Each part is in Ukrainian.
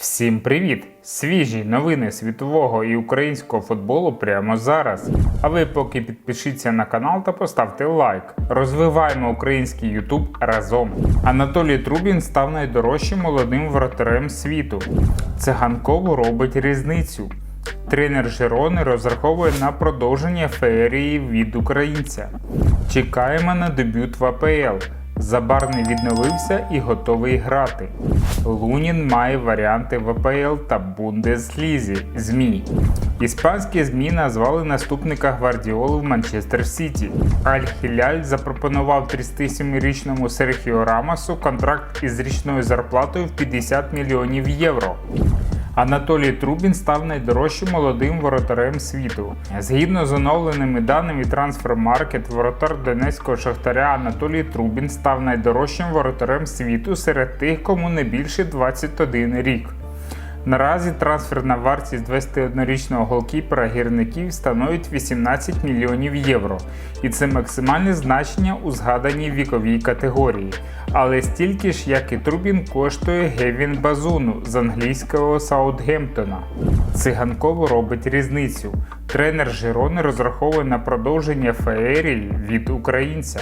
Всім привіт! Свіжі новини світового і українського футболу прямо зараз. А ви поки підпишіться на канал та поставте лайк. Розвиваємо український Ютуб разом. Анатолій Трубін став найдорожчим молодим воротарем світу. Циганкову робить різницю. Тренер Жирони розраховує на продовження феєрії від українця. Чекаємо на дебют в АПЛ. Забарний відновився і готовий грати. Лунін має варіанти в АПЛ та Бундеслізі ЗМІ. Іспанські ЗМІ назвали наступника Гвардіоли в Манчестер Сіті. Аль-Хіляль запропонував 37-річному Серхіо Рамосу контракт із річною зарплатою в 50 мільйонів євро. Анатолій Трубін став найдорожчим молодим воротарем світу. Згідно з оновленими даними Transfermarkt, воротар Донецького шахтаря Анатолій Трубін став найдорожчим воротарем світу серед тих, кому не більше 21 рік. Наразі трансферна вартість 21-річного голкіпера гірників становить 18 мільйонів євро, і це максимальне значення у згаданій віковій категорії. Але стільки ж, як і Трубін, коштує Гевін Базуну з англійського Саутгемптона. Циганково робить різницю. Тренер Жирони розраховує на продовження феерії від українця.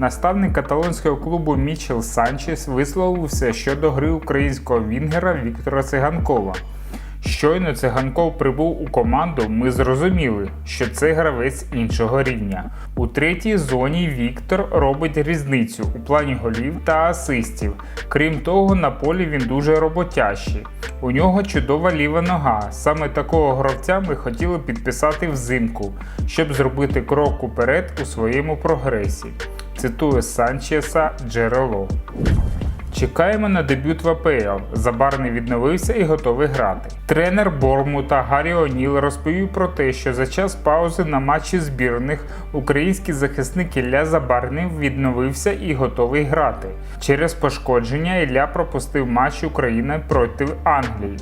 Наставник каталонського клубу Мічел Санчес висловився щодо гри українського вінгера Віктора Циганкова. Щойно циганков прибув у команду, ми зрозуміли, що це гравець іншого рівня. У третій зоні Віктор робить різницю у плані голів та асистів. Крім того, на полі він дуже роботящий. У нього чудова ліва нога. Саме такого гравця ми хотіли підписати взимку, щоб зробити крок уперед у своєму прогресі. Цитує Санчеса Джерело. Чекаємо на дебют в АПЛ. Забарний відновився і готовий грати. Тренер Бормута Гаррі Оніл розповів про те, що за час паузи на матчі збірних український захисник Ілля Забарний відновився і готовий грати. Через пошкодження Ілля пропустив матч України проти Англії.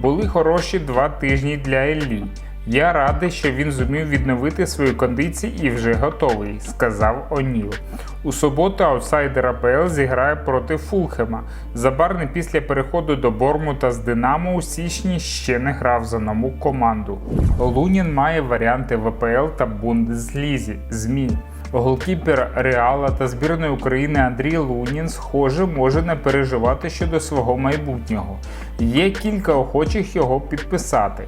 Були хороші два тижні для Іллі. Я радий, що він зумів відновити свої кондиції і вже готовий, сказав Оніл. У суботу аутсайдер АПЛ зіграє проти Фулхема. Забарний після переходу до Бормута з Динамо у січні ще не грав за нову команду. Лунін має варіанти в АПЛ та Бундеслізі. ЗМІ. Голкіпер Реала та збірної України Андрій Лунін, схоже, може не переживати щодо свого майбутнього. Є кілька охочих його підписати.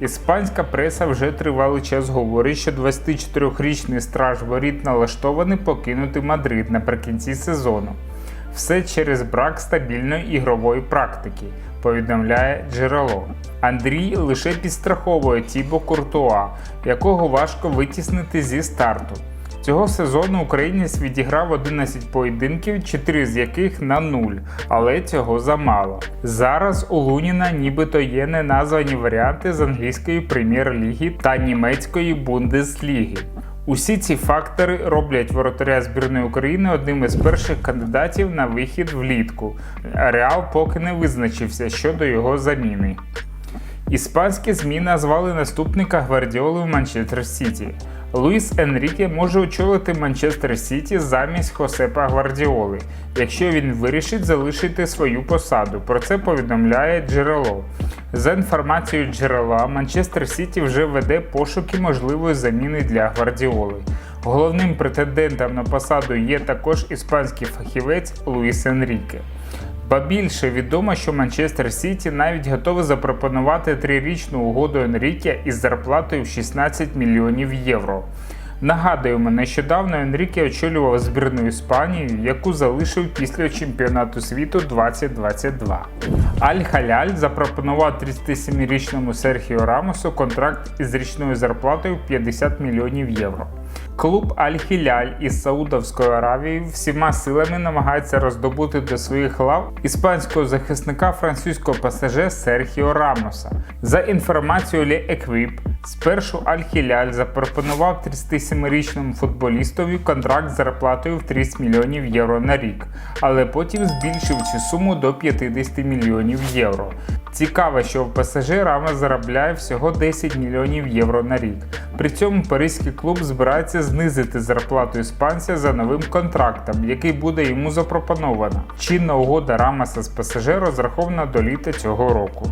Іспанська преса вже тривалий час говорить, що 24-річний страж воріт налаштований покинути Мадрид наприкінці сезону. Все через брак стабільної ігрової практики, повідомляє джерело. Андрій лише підстраховує Тібо Куртуа, якого важко витіснити зі старту. Цього сезону українець відіграв 11 поєдинків, 4 з яких на 0, але цього замало. Зараз у Луніна нібито є неназвані варіанти з англійської прем'єр-ліги та німецької Бундесліги. Усі ці фактори роблять воротаря збірної України одним із перших кандидатів на вихід влітку. Реал поки не визначився щодо його заміни. Іспанські ЗМІ назвали наступника Гвардіоли в Манчестер Сіті. Луїс Енріке може очолити Манчестер Сіті замість Хосепа Гвардіоли, якщо він вирішить залишити свою посаду. Про це повідомляє джерело. За інформацією джерела, Манчестер Сіті вже веде пошуки можливої заміни для Гвардіоли. Головним претендентом на посаду є також іспанський фахівець Луїс Енріке. Ба більше відомо, що Манчестер Сіті навіть готовий запропонувати трирічну угоду Енріке із зарплатою в 16 мільйонів євро. Нагадуємо, нещодавно Енріке очолював збірну Іспанії, яку залишив після чемпіонату світу 2022. Аль-Халяль запропонував 37-річному Серхіо Рамосу контракт із річною зарплатою 50 мільйонів євро. Клуб Аль-Хіляль із Саудовської Аравії всіма силами намагається роздобути до своїх лав іспанського захисника французького пасаже Серхіо Рамоса. За інформацією Лі Еквіп, Спершу Аль-Хіляль запропонував 37-річному футболістові контракт з зарплатою в 30 мільйонів євро на рік, але потім збільшив цю суму до 50 мільйонів євро. Цікаво, що в ПСЖ Рама заробляє всього 10 мільйонів євро на рік. При цьому паризький клуб збирається знизити зарплату іспанця за новим контрактом, який буде йому запропоновано. Чинна угода Рамаса з ПСЖ розрахована до літа цього року.